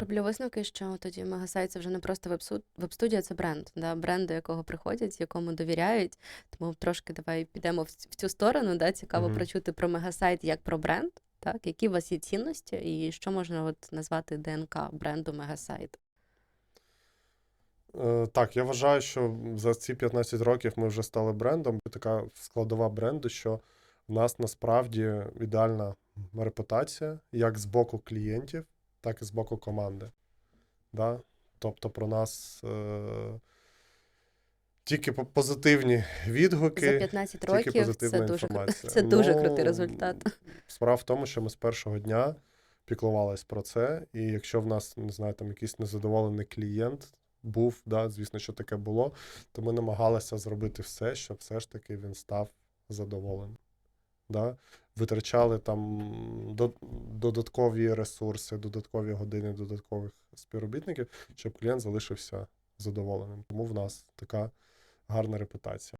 Роблю висновки, що тоді Мегасайт це вже не просто веб-студія, це бренд, да, бренд, до якого приходять, якому довіряють. Тому трошки давай підемо в, цю сторону. Да, цікаво Мгм. прочути про Мегасайт як про бренд. Так, які у вас є цінності, і що можна от назвати ДНК бренду Мегасайт? Е, Так, я вважаю, що за ці 15 років ми вже стали брендом. Така складова бренду, що в нас насправді ідеальна репутація як з боку клієнтів, так і з боку команди. Да? Тобто про нас е- тільки позитивні відгуки. За 15 тільки років це позитивна дуже, кру- інформація. це дуже Ну, крутий результат. Справа в тому, що ми з першого дня піклувались про це, і якщо в нас, не знаю, там якийсь незадоволений клієнт був, да, звісно, що таке було, то ми намагалися зробити все, щоб все ж таки він став задоволеним. Да? Витрачали там додаткові ресурси, додаткові години, додаткових співробітників, щоб клієнт залишився задоволеним. Тому в нас така гарна репутація.